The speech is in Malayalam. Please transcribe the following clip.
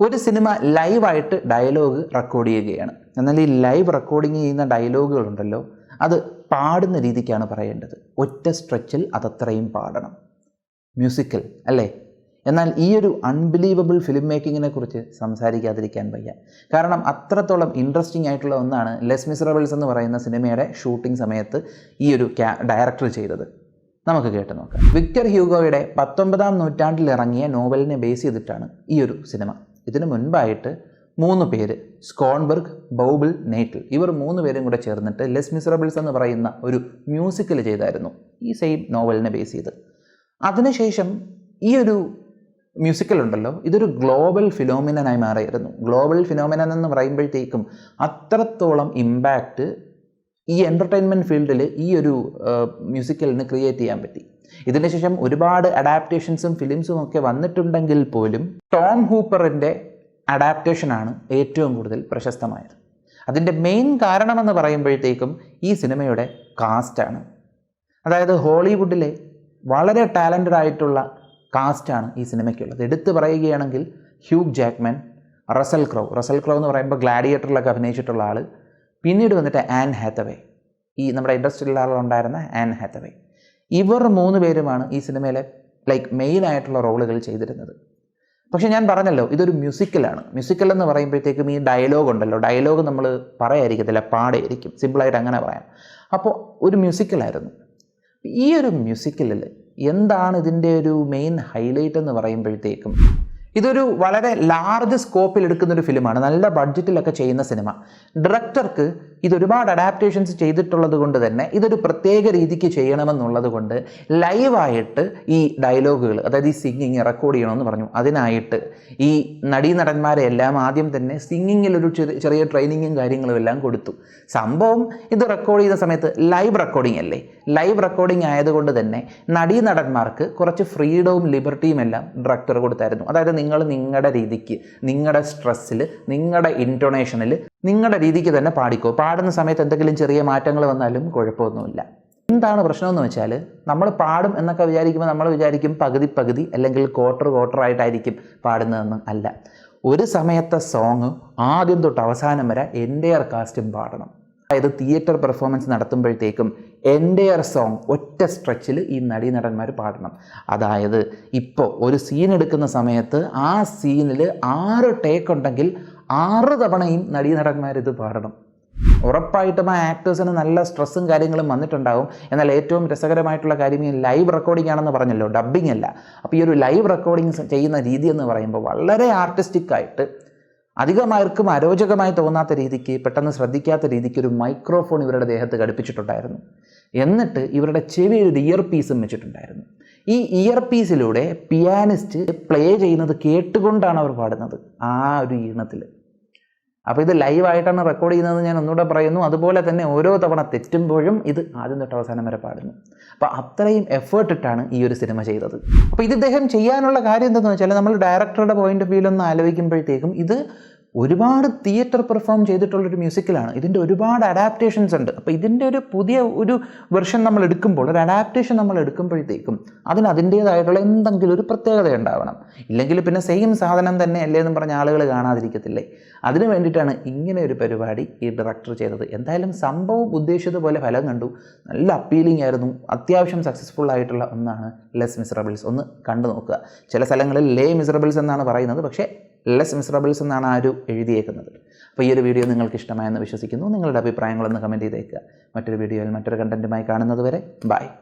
ഒരു സിനിമ ലൈവായിട്ട് ഡയലോഗ് റെക്കോർഡ് ചെയ്യുകയാണ്. എന്നാൽ ഈ ലൈവ് റെക്കോർഡിങ് ചെയ്യുന്ന ഡയലോഗുകളുണ്ടല്ലോ അത് പാടുന്ന രീതിക്കാണ് പറയേണ്ടത്. ഒറ്റ സ്ട്രെച്ചിൽ അതത്രയും പാടണം. മ്യൂസിക്കൽ അല്ലേ? എന്നാൽ ഈ ഒരു അൺബിലീവബിൾ ഫിലിം മേക്കിങ്ങിനെ കുറിച്ച് സംസാരിക്കാതിരിക്കാൻ വയ്യ. കാരണം അത്രത്തോളം ഇൻട്രസ്റ്റിംഗ് ആയിട്ടുള്ള ഒന്നാണ് ലെസ് മിസറബിൾസ് എന്ന് പറയുന്ന സിനിമയുടെ ഷൂട്ടിംഗ് സമയത്ത് ഈ ഒരു ഡയറക്ടർ ചെയ്തത്. നമുക്ക് കേട്ട് നോക്കാം. വിക്ടർ ഹ്യൂഗോയുടെ പത്തൊമ്പതാം നൂറ്റാണ്ടിൽ ഇറങ്ങിയ നോവലിനെ ബേസ് ചെയ്തിട്ടാണ് ഈ ഒരു സിനിമ. ഇതിനു മുൻപായിട്ട് മൂന്ന് പേര് സ്കോൺബർഗ് ബൗബിൾ നെയ്റ്റിൽ. ഇവർ മൂന്ന് പേരും കൂടെ ചേർന്നിട്ട് ലെസ് മിസറബിൾസ് എന്ന് പറയുന്ന ഒരു മ്യൂസിക്കൽ ചെയ്തായിരുന്നു ഈ സെയിം നോവലിനെ ബേസ് ചെയ്ത്. അതിനുശേഷം ഈ ഒരു മ്യൂസിക്കൽ ഉണ്ടല്ലോ ഇതൊരു ഗ്ലോബൽ ഫിനോമിനനായി മാറിയിരുന്നു. ഗ്ലോബൽ ഫിനോമിനൻ എന്ന് പറയുമ്പോഴത്തേക്കും അത്രത്തോളം ഇമ്പാക്റ്റ് ഈ എന്റർടൈൻമെന്റ് ഫീൽഡിൽ ഈ ഒരു മ്യൂസിക്കലിന് ക്രിയേറ്റ് ചെയ്യാൻ പറ്റി. ഇതിന് ശേഷം ഒരുപാട് അഡാപ്റ്റേഷൻസും ഫിലിംസും ഒക്കെ വന്നിട്ടുണ്ടെങ്കിൽ പോലും ടോം ഹൂപ്പറിന്റെ അഡാപ്റ്റേഷനാണ് ഏറ്റവും കൂടുതൽ പ്രശസ്തമായത്. അതിന്റെ മെയിൻ കാരണമെന്ന് പറയുമ്പോഴത്തേക്കും ഈ സിനിമയുടെ കാസ്റ്റാണ് അതായത് ഹോളിവുഡിലെ വളരെ ടാലന്റഡ് ആയിട്ടുള്ള കാസ്റ്റാണ് ഈ സിനിമയ്ക്കുള്ളത്. എടുത്തു പറയുകയാണെങ്കിൽ Hugh Jackman Russell Crowe. Russell Crowe എന്ന് പറയുമ്പോൾ ഗ്ലാഡിയേറ്ററിലൊക്കെ അഭിനയിച്ചിട്ടുള്ള ആൾ പിന്നീട് വന്നിട്ട് ആൻ ഹാത്തവേ. ഈ നമ്മുടെ ഇൻഡസ്ട്രിയിലുള്ള ആളുണ്ടായിരുന്ന ആൻ ഹാത്തവേ. ഇവർ മൂന്ന് പേരുമാണ് ഈ സിനിമയിലെ ലൈക്ക് മെയിൻ ആയിട്ടുള്ള റോളുകൾ ചെയ്തിരുന്നത്. പക്ഷേ ഞാൻ പറഞ്ഞല്ലോ ഇതൊരു മ്യൂസിക്കലാണ് മ്യൂസിക്കൽ എന്ന് പറയുമ്പോഴത്തേക്കും ഈ ഡയലോഗ് ഉണ്ടല്ലോ. ഡയലോഗ് നമ്മൾ പറയായിരിക്കത്തില്ല പാടായിരിക്കും സിമ്പിളായിട്ട് അങ്ങനെ പറയാം. അപ്പോൾ ഒരു മ്യൂസിക്കലായിരുന്നു ഈ ഒരു മ്യൂസിക്കലിൽ എന്താണ് ഇതിന്റെ ഒരു മെയിൻ ഹൈലൈറ്റ് എന്ന് പറയുമ്പോഴത്തേക്കും ഇതൊരു വളരെ ലാർജ് സ്കോപ്പിൽ എടുക്കുന്ന ഒരു ഫിലിമാണ് നല്ല ബഡ്ജറ്റിലൊക്കെ ചെയ്യുന്ന സിനിമ ഡയറക്ടർക്ക് ഇത് ഒരുപാട് അഡാപ്റ്റേഷൻസ് ചെയ്തിട്ടുള്ളത് കൊണ്ട് തന്നെ ഇതൊരു പ്രത്യേക രീതിക്ക് ചെയ്യണമെന്നുള്ളത് കൊണ്ട് ലൈവായിട്ട് ഈ ഡയലോഗുകൾ അതായത് ഈ സിംഗിങ് റെക്കോർഡ് ചെയ്യണമെന്ന് പറഞ്ഞു. അതിനായിട്ട് ഈ നടീനടന്മാരെ എല്ലാം ആദ്യം തന്നെ ചെറിയ ചെറിയ ട്രെയിനിങ്ങും കാര്യങ്ങളും എല്ലാം കൊടുത്തു. സംഭവം ഇത് റെക്കോർഡ് ചെയ്യുന്ന സമയത്ത് ലൈവ് റെക്കോർഡിംഗ് അല്ലേ? ലൈവ് റെക്കോർഡിംഗ് ആയതുകൊണ്ട് തന്നെ നടീനടന്മാർക്ക് കുറച്ച് ഫ്രീഡവും ലിബർട്ടിയും എല്ലാം ഡയറക്ടർ കൊടുത്തായിരുന്നു. അതായത് നിങ്ങൾ നിങ്ങളുടെ രീതിക്ക് നിങ്ങളുടെ സ്ട്രെസ്സിൽ നിങ്ങളുടെ ഇന്റൊണേഷനിൽ നിങ്ങളുടെ രീതിക്ക് തന്നെ പാടിക്കോ. പാടുന്ന സമയത്ത് എന്തെങ്കിലും ചെറിയ മാറ്റങ്ങൾ വന്നാലും കുഴപ്പമൊന്നുമില്ല. എന്താണ് പ്രശ്നമെന്ന് വെച്ചാൽ നമ്മൾ പാടും എന്നൊക്കെ വിചാരിക്കുമ്പോൾ നമ്മൾ വിചാരിക്കും പകുതി പകുതി അല്ലെങ്കിൽ ക്വാർട്ടർ ക്വാർട്ടർ ആയിട്ടായിരിക്കും പാടുന്നതെന്ന് അല്ല. ഒരു സമയത്തെ സോങ് ആദ്യം തൊട്ട് അവസാനം വരെ എന്റെയർ കാസ്റ്റും പാടണം. അതായത് തിയേറ്റർ പെർഫോമൻസ് നടത്തുമ്പോഴത്തേക്കും എന്റെയർ സോങ് ഒറ്റ സ്ട്രെച്ചിൽ ഈ നടീനടന്മാർ പാടണം. അതായത് ഇപ്പോൾ ഒരു സീൻ എടുക്കുന്ന സമയത്ത് ആ സീനിൽ ആറ് ടേക്ക് ഉണ്ടെങ്കിൽ ആറ് തവണയും നടീനടന്മാർ ഇത് പാടണം. ഉറപ്പായിട്ടും ആ ആക്ടേഴ്സിന് നല്ല സ്ട്രെസ്സും കാര്യങ്ങളും വന്നിട്ടുണ്ടാകും എന്നാൽ ഏറ്റവും രസകരമായിട്ടുള്ള കാര്യം ഈ ലൈവ് റെക്കോർഡിംഗ് ആണെന്ന് പറഞ്ഞല്ലോ ഡബ്ബിംഗ് അല്ല. അപ്പോൾ ഈ ഒരു ലൈവ് റെക്കോർഡിംഗ് ചെയ്യുന്ന രീതി എന്ന് പറയുമ്പോൾ വളരെ ആർട്ടിസ്റ്റിക്കായിട്ട് അധികമാർക്കും അരോചകമായി തോന്നാത്ത രീതിക്ക് പെട്ടെന്ന് ശ്രദ്ധിക്കാത്ത രീതിക്ക് ഒരു മൈക്രോഫോൺ ഇവരുടെ ദേഹത്ത് ഘടിപ്പിച്ചിട്ടുണ്ടായിരുന്നു. എന്നിട്ട് ഇവരുടെ ചെവിയിൽ ഒരു ഇയർ പീസും വെച്ചിട്ടുണ്ടായിരുന്നു. ഈ ഇയർ പീസിലൂടെ പിയാനിസ്റ്റ് പ്ലേ ചെയ്യുന്നത് കേട്ടുകൊണ്ടാണ് അവർ പാടുന്നത് ആ ഒരു ഈണത്തിൽ അപ്പോൾ ഇത് ലൈവായിട്ടാണ് റെക്കോർഡ് ചെയ്യുന്നത് ഞാൻ ഒന്നുകൂടെ പറയുന്നു. അതുപോലെ തന്നെ ഓരോ തവണ തെറ്റുമ്പോഴും ഇത് ആദ്യം തൊട്ട് അവസാനം വരെ പാടുന്നു. അപ്പോൾ അത്രയും എഫേർട്ട് ഇട്ടാണ് ഈ ഒരു സിനിമ ചെയ്തത്. അപ്പോൾ ഇത് ഇദ്ദേഹം ചെയ്യാനുള്ള കാര്യം എന്താണെന്ന് വെച്ചാൽ നമ്മൾ ഡയറക്ടറുടെ പോയിന്റ് ഓഫ് വ്യൂവിൽ ഒന്ന് ആലോചിക്കുമ്പോഴത്തേക്കും ഇത് ഒരുപാട് തിയേറ്റർ പെർഫോം ചെയ്തിട്ടുള്ളൊരു മ്യൂസിക്കലാണ് ഇതിന്റെ ഒരുപാട് അഡാപ്റ്റേഷൻസ് ഉണ്ട്. അപ്പോൾ ഇതിന്റെ ഒരു പുതിയ ഒരു വെർഷൻ നമ്മൾ എടുക്കുമ്പോൾ ഒരു അഡാപ്റ്റേഷൻ നമ്മൾ എടുക്കുമ്പോഴത്തേക്കും അതിന് അതിന്റേതായിട്ടുള്ള എന്തെങ്കിലും ഒരു പ്രത്യേകത ഉണ്ടാവണം. ഇല്ലെങ്കിൽ പിന്നെ സെയിം സാധനം തന്നെ അല്ലേ എന്ന് പറഞ്ഞ ആളുകൾ കാണാതിരിക്കത്തില്ലേ? അതിനു വേണ്ടിയിട്ടാണ് ഇങ്ങനെ ഒരു പരിപാടി ഈ ഡയറക്ടർ ചെയ്തത്. എന്തായാലും സംഭവം ഉദ്ദേശിച്ചതുപോലെ ഫലം കണ്ടു. നല്ല അപ്പീലിംഗ് ആയിരുന്നു. അത്യാവശ്യം സക്സസ്ഫുൾ ആയിട്ടുള്ള ഒന്നാണ് ലെസ് മിസറബിൾസ് ഒന്ന് കണ്ടു നോക്കുക. ചില സ്ഥലങ്ങളിൽ ലേ മിസറബിൾസ് എന്നാണ് പറയുന്നത്. പക്ഷേ ലെസ് മിസറബിൾസ് എന്നാണ് ആ ഒരു എഴുതിയേക്കുന്നത്. അപ്പോൾ ഈ ഒരു വീഡിയോ നിങ്ങൾക്ക് ഇഷ്ടമായെന്ന് വിശ്വസിക്കുന്നു. നിങ്ങളുടെ അഭിപ്രായങ്ങളൊന്ന് കമന്റ് ചെയ്തേക്കുക. മറ്റൊരു വീഡിയോയിൽ മറ്റൊരു കണ്ടന്റുമായി കാണുന്നത് വരെ ബൈ